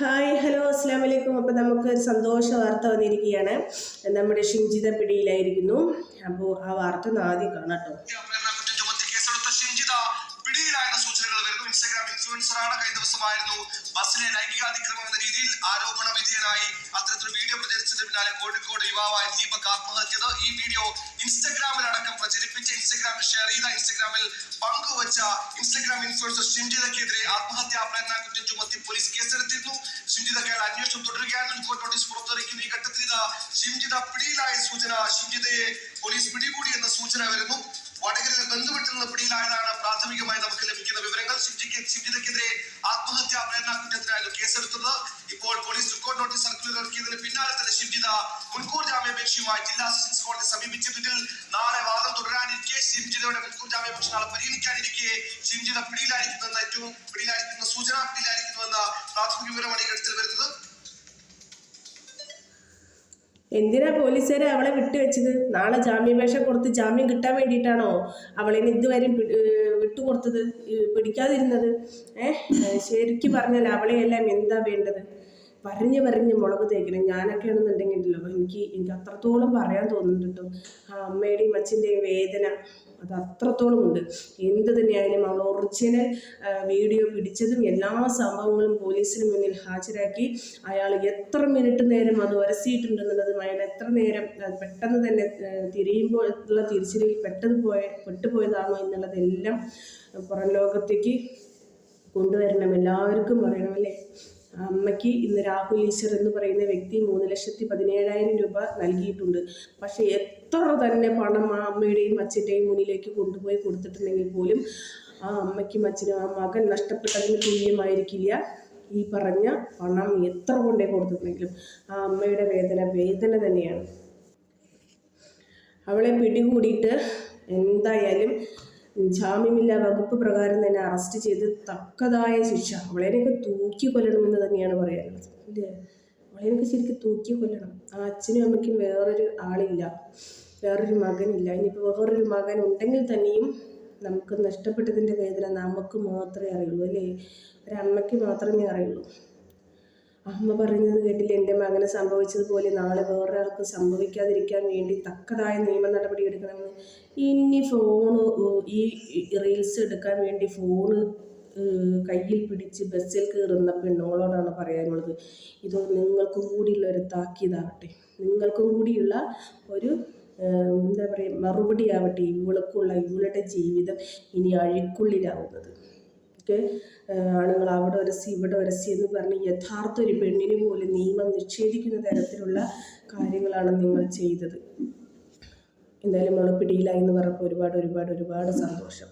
Hi hello അസ്സാം വലൈക്കും അപ്പോൾ നമുക്ക് ഒരു സന്തോഷ വാർത്ത വന്നിരിക്കുകയാണ്. നമ്മുടെ ഷിഞ്ചിത പിടിയിലായിരിക്കുന്നു. അപ്പോൾ ആ വാർത്ത ഒന്ന് ആദ്യം കാണാം കേട്ടോ ഇൻഫ്ലുവൻസറാണ് കഴിഞ്ഞ ദിവസമായിരുന്നു. ബസ്സിലെ ലൈംഗികാതിക്രമം എന്ന രീതിയിൽ ആരോപണ വിധേയനായി അത്തരത്തിലൊരു വീഡിയോ പ്രചരിച്ചതിന് പിന്നാലെ കോഴിക്കോട് യുവാവായ ദീപക് ആത്മഹത്യത് ഈ വീഡിയോ ഇൻസ്റ്റഗ്രാമിൽ അടക്കം പ്രചരിപ്പിച്ച് ഇൻസ്റ്റഗ്രാമിൽ ഷെയർ ചെയ്ത ഇൻസ്റ്റഗ്രാമിൽ പങ്കുവച്ച ഇൻസ്റ്റഗ്രാം ഇൻഫ്ലുവൻസർ ഷിൻജിതക്കെതിരെ ആത്മഹത്യാ പ്രേരണ കുറ്റം ചുമത്തി പോലീസ് കേസെടുത്തിരുന്നു. ഷിഞ്ചിതക്കയാൽ അന്വേഷണം തുടരുകയാണ്. കോർട്ട് നോട്ടീസ് പുറത്തിറക്കുന്നു ഈ ഘട്ടത്തിൽ ഇതാ ഷിഞ്ചിത പിടിയിലായ സൂചന ഷിഞ്ചിതയെ പോലീസ് പിടികൂടി എന്ന സൂചന വരുന്നു. വടകര ബന്ധുവെട്ടുള്ള പിടിയിലായതാണ് പ്രാഥമികമായി ഷിംജിത മുൻകൂർ ജാമ്യാപേക്ഷയുമായി ജില്ലാ സെഷൻസ് കോടതി സമീപിച്ചതിൽ നാളെ വാദം തുടരാനിരിക്കെ ഷിംജിതയുടെ മുൻകൂർ ജാമ്യാപേക്ഷ നാളെ പരിഗണിക്കാനിരിക്കെ ഷിംജിത പിടിയിലായിരിക്കുന്നുവെന്ന ഏറ്റവും പിടിയിലായിരിക്കുന്ന സൂചന പിടിയിലായിരിക്കുന്നുവെന്ന പ്രാഥമിക വിവരമാണ് ഈ ഘട്ടത്തിൽ വരുന്നത്. എന്തിനാ പോലീസുകാരെ അവളെ വിട്ടുവെച്ചത്? നാളെ ജാമ്യാപേക്ഷ കൊടുത്ത് ജാമ്യം കിട്ടാൻ വേണ്ടിയിട്ടാണോ അവളെ ഇതുവരെ വിട്ടുകൊടുത്തത്? പിടിക്കാതിരുന്നത്? ഏഹ് ശരിക്കും പറഞ്ഞാൽ അവളെയെല്ലാം എന്താ വേണ്ടത്? പറഞ്ഞ് പറഞ്ഞ് മുളക് തേക്കണം. ഞാനൊക്കെ ആണെന്നുണ്ടെങ്കിലോ എനിക്ക് എനിക്ക് അത്രത്തോളം പറയാൻ തോന്നുന്നുണ്ട് ആ അമ്മയുടെയും അച്ഛന്റെയും വേദന അത് അത്രത്തോളം ഉണ്ട്. എന്ത് തന്നെയായാലും അവൾ ഒറിജിനൽ വീഡിയോ പിടിച്ചതും എല്ലാ സംഭവങ്ങളും പോലീസിന് മുന്നിൽ ഹാജരാക്കി അയാൾ എത്ര മിനിറ്റ് നേരം അത് ഉരസിയിട്ടുണ്ടെന്നുള്ളതും അയാൾ എത്ര നേരം പെട്ടെന്ന് തന്നെ തിരിയുമ്പോൾ ഉള്ള തിരിച്ചറിയിൽ പെട്ടെന്ന് പോയ പെട്ടുപോയതാണോ എന്നുള്ളതെല്ലാം പുറം ലോകത്തേക്ക് കൊണ്ടുവരണം. എല്ലാവർക്കും അറിയണം അല്ലേ? അമ്മയ്ക്ക് ഇന്ന് രാഹുൽ ഈശ്വർ എന്ന് പറയുന്ന വ്യക്തി മൂന്ന് ലക്ഷത്തി പതിനേഴായിരം രൂപ നൽകിയിട്ടുണ്ട്. പക്ഷേ എത്ര തന്നെ പണം ആ അമ്മയുടെയും അച്ഛന്റെയും മുന്നിലേക്ക് കൊണ്ടുപോയി കൊടുത്തിട്ടുണ്ടെങ്കിൽ പോലും ആ അമ്മയ്ക്കും അച്ഛനും ആ മകൻ നഷ്ടപ്പെട്ടതിന് തുല്യമായിരിക്കില്ല. ഈ പറഞ്ഞ പണം എത്ര കൊണ്ടേ കൊടുത്തിട്ടുണ്ടെങ്കിലും ആ അമ്മയുടെ വേദന വേദന തന്നെയാണ്. അവളെ പിടികൂടിയിട്ട് എന്തായാലും ജാമ്യമില്ലാ വകുപ്പ് പ്രകാരം തന്നെ അറസ്റ്റ് ചെയ്ത് തക്കതായ ശിക്ഷ. അവളേനൊക്കെ തൂക്കി കൊല്ലണമെന്ന് തന്നെയാണ് പറയാനുള്ളത്. അല്ലേ? അവളേനൊക്കെ ശരിക്കും തൂക്കി കൊല്ലണം. ആ അച്ഛനും അമ്മയ്ക്കും വേറൊരു ആളില്ല. വേറൊരു മകനില്ല. ഇനിയിപ്പോൾ വേറൊരു മകൻ ഉണ്ടെങ്കിൽ തന്നെയും നമുക്ക് നഷ്ടപ്പെട്ടതിന്റെ വേദന നമുക്ക് മാത്രമേ അറിയുള്ളൂ. അല്ലേ? ഒരമ്മയ്ക്ക് മാത്രമേ അറിയുള്ളൂ. അമ്മ പറയുന്നത് കേട്ടില്ല എന്റെ മകന് സംഭവിച്ചതുപോലെ നാളെ വേറൊരാൾക്ക് സംഭവിക്കാതിരിക്കാൻ വേണ്ടി തക്കതായ നിയമ നടപടി എടുക്കണമെന്ന്. ഇനി ഫോണ് ഈ റീൽസ് എടുക്കാൻ വേണ്ടി ഫോണ് കയ്യിൽ പിടിച്ച് ബസ്സിൽ കയറുന്ന പെണ്ണുങ്ങളോടാണ് പറയാനുള്ളത്. ഇത് നിങ്ങൾക്കും കൂടിയുള്ള ഒരു താക്കീതാവട്ടെ. നിങ്ങൾക്കും കൂടിയുള്ള ഒരു എന്താ പറയുക മറുപടി ആവട്ടെ ഇവൾക്കുള്ള ഇവളുടെ ജീവിതം ഇനി അഴിക്കുള്ളിലാവുന്നത്. ഒക്കെ ആണുങ്ങൾ അവിടെ ഒരസി ഇവിടെ ഒരസി എന്ന് പറഞ്ഞ് യഥാർത്ഥ ഒരു പെണ്ണിന് പോലും നിയമം നിഷേധിക്കുന്ന തരത്തിലുള്ള കാര്യങ്ങളാണ് നിങ്ങൾ ചെയ്തത്. എന്തായാലും നമ്മൾ പിടിയിലായി എന്ന് പറഞ്ഞപ്പോൾ ഒരുപാട് ഒരുപാട് ഒരുപാട് സന്തോഷം.